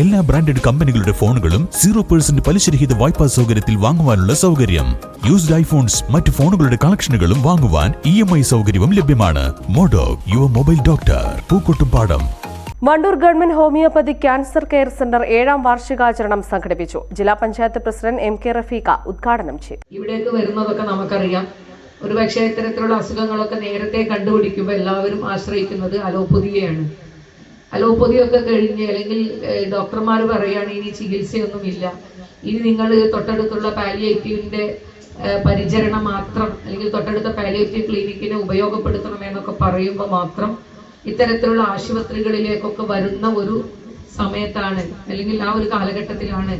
എല്ലാ ബ്രാൻഡഡ് കമ്പനികളുടെ ഫോണുകളും സീറോ പേഴ്സന്റ് പലിശരഹിത വായ്പാ സൗകര്യത്തിൽ വാങ്ങുവാനുള്ള സൗകര്യം. യൂസ്ഡ് ഐഫോൺസ് മറ്റ് ഫോണുകളുടെ കളക്ഷനുകളും വാങ്ങുവാൻ ഇ എം ഐ സൗകര്യവും ലഭ്യമാണ്. മോഡോ your mobile doctor Pookkottumpadam. Wandoor government homoeopathy cancer care centre ഏഴാം വാർഷികാചരണം സംഘടിപ്പിച്ചു. ജില്ലാ panchayat president M K Rafeeqa ഉദ്ഘാടനം ചെയ്തു. ഇവിടേക്ക് വരുന്നതൊക്കെ നമുക്കറിയാം. ഒരുപക്ഷെ ഇത്തരത്തിലുള്ള അസുഖങ്ങളൊക്കെ നേരത്തെ കണ്ടുപിടിക്കുമ്പോൾ എല്ലാവരും ആശ്രയിക്കുന്നത് അലോപ്പതിയെയാണ്. അലോപ്പതിയൊക്കെ കഴിഞ്ഞ് അല്ലെങ്കിൽ ഡോക്ടർമാർ പറയുകയാണ് ഇനി ചികിത്സയൊന്നുമില്ല. ഇനി നിങ്ങൾ തൊട്ടടുത്തുള്ള പാലിയേറ്റീവിന്റെ പരിചരണം മാത്രം അല്ലെങ്കിൽ തൊട്ടടുത്ത പാലിയേറ്റീവ് ക്ലിനിക്കിനെ ഉപയോഗപ്പെടുത്തണമെന്നൊക്കെ പറയുമ്പോൾ മാത്രം ഇത്തരത്തിലുള്ള ആശുപത്രികളിലേക്കൊക്കെ വരുന്ന ഒരു സമയത്താണ് അല്ലെങ്കിൽ ആ ഒരു കാലഘട്ടത്തിലാണ്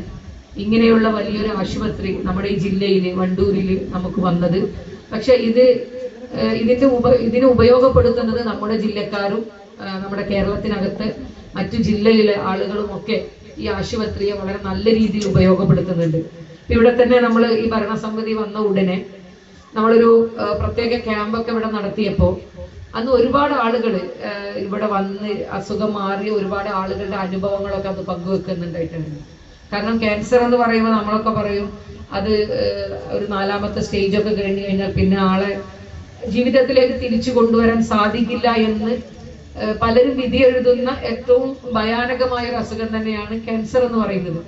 ഇങ്ങനെയുള്ള വലിയൊരു ആശുപത്രി നമ്മുടെ ഈ ജില്ലയിൽ വണ്ടൂരിൽ നമുക്ക് വന്നത്. പക്ഷെ ഇത് ഇതിന്റെ ഉപ ഇതിനെ ഉപയോഗപ്പെടുത്തുന്നത് നമ്മുടെ ജില്ലക്കാരും നമ്മുടെ കേരളത്തിനകത്ത് മറ്റു ജില്ലയിലെ ആളുകളുമൊക്കെ ഈ ആശുപത്രിയെ വളരെ നല്ല രീതിയിൽ ഉപയോഗപ്പെടുത്തുന്നുണ്ട്. ഇവിടെ തന്നെ നമ്മൾ ഈ ഭരണസമിതി വന്ന ഉടനെ നമ്മളൊരു പ്രത്യേക ക്യാമ്പൊക്കെ ഇവിടെ നടത്തിയപ്പോൾ അന്ന് ഒരുപാട് ആളുകൾ ഇവിടെ വന്ന് അസുഖം മാറി ഒരുപാട് ആളുകളുടെ അനുഭവങ്ങളൊക്കെ അത് പങ്കുവെക്കുന്നുണ്ടായിട്ടുണ്ട്. കാരണം ക്യാൻസർ എന്ന് പറയുമ്പോൾ നമ്മളൊക്കെ പറയും അത് ഒരു നാലാമത്തെ സ്റ്റേജൊക്കെ കഴിഞ്ഞു കഴിഞ്ഞാൽ പിന്നെ ആളെ ജീവിതത്തിലേക്ക് തിരിച്ചു കൊണ്ടുവരാൻ സാധിക്കില്ല എന്ന് പലരും വിധി എഴുതുന്ന ഏറ്റവും ഭയാനകമായ ഒരു അസുഖം തന്നെയാണ് ക്യാൻസർ എന്ന് പറയുന്നത്.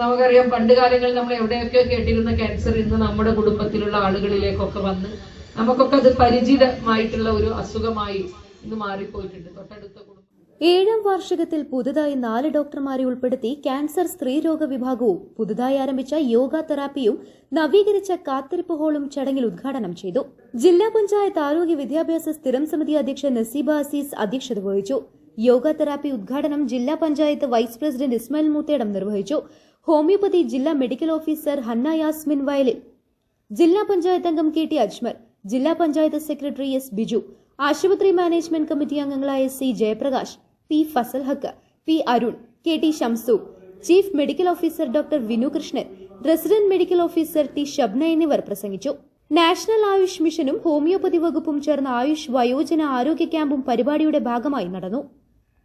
നമുക്കറിയാം പണ്ട് കാലങ്ങളിൽ നമ്മൾ എവിടെയൊക്കെ കേട്ടിരുന്ന ക്യാൻസർ ഇന്ന് നമ്മുടെ കുടുംബത്തിലുള്ള ആളുകളിലേക്കൊക്കെ വന്ന് നമുക്കൊക്കെ അത് പരിചിതമായിട്ടുള്ള ഒരു അസുഖമായി ഇന്ന് മാറിപ്പോയിട്ടുണ്ട്. തൊട്ടടുത്ത കുടുംബം ഏഴാം വാർഷികത്തിൽ പുതുതായി നാല് ഡോക്ടർമാരെ ഉൾപ്പെടുത്തി ക്യാൻസർ സ്ത്രീരോഗ വിഭാഗവും പുതുതായി ആരംഭിച്ച യോഗ തെറാപ്പിയും നവീകരിച്ച കാത്തിരിപ്പ് ഹാളും ചടങ്ങിൽ ഉദ്ഘാടനം ചെയ്തു. ജില്ലാ പഞ്ചായത്ത് ആരോഗ്യ വിദ്യാഭ്യാസ സ്ഥിരം സമിതി അധ്യക്ഷ നസീബ അസീസ് അധ്യക്ഷത വഹിച്ചു. യോഗ തെറാപ്പി ഉദ്ഘാടനം ജില്ലാ പഞ്ചായത്ത് വൈസ് പ്രസിഡന്റ് ഇസ്മായിൽ മൂത്തേടം നിർവഹിച്ചു. ഹോമിയോപ്പതി ജില്ലാ മെഡിക്കൽ ഓഫീസർ ഹന്ന യാസ്മിൻ വയലിൽ ജില്ലാ പഞ്ചായത്ത് അംഗം കെ ടി അജ്മൽ. ജില്ലാ പഞ്ചായത്ത് സെക്രട്ടറി എസ് ബിജു. ആശുപത്രി മാനേജ്മെന്റ് കമ്മിറ്റി അംഗങ്ങളായ C Jayaprakash. P Fazal Haq P Arun K T Shamsu chief medical officer doctor Vinu Krishnan resident medical officer T Shabna എന്നിവർ പ്രസംഗിച്ചു. National Ayush മിഷനും homeopathy വകുപ്പും ചേർന്ന ആയുഷ് വയോജന ആരോഗ്യ ക്യാമ്പും പരിപാടിയുടെ ഭാഗമായി നടന്നു.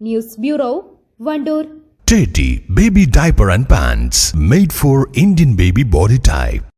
News bureau Wandoor. Teddy Baby Diaper and Pants made for Indian baby body type.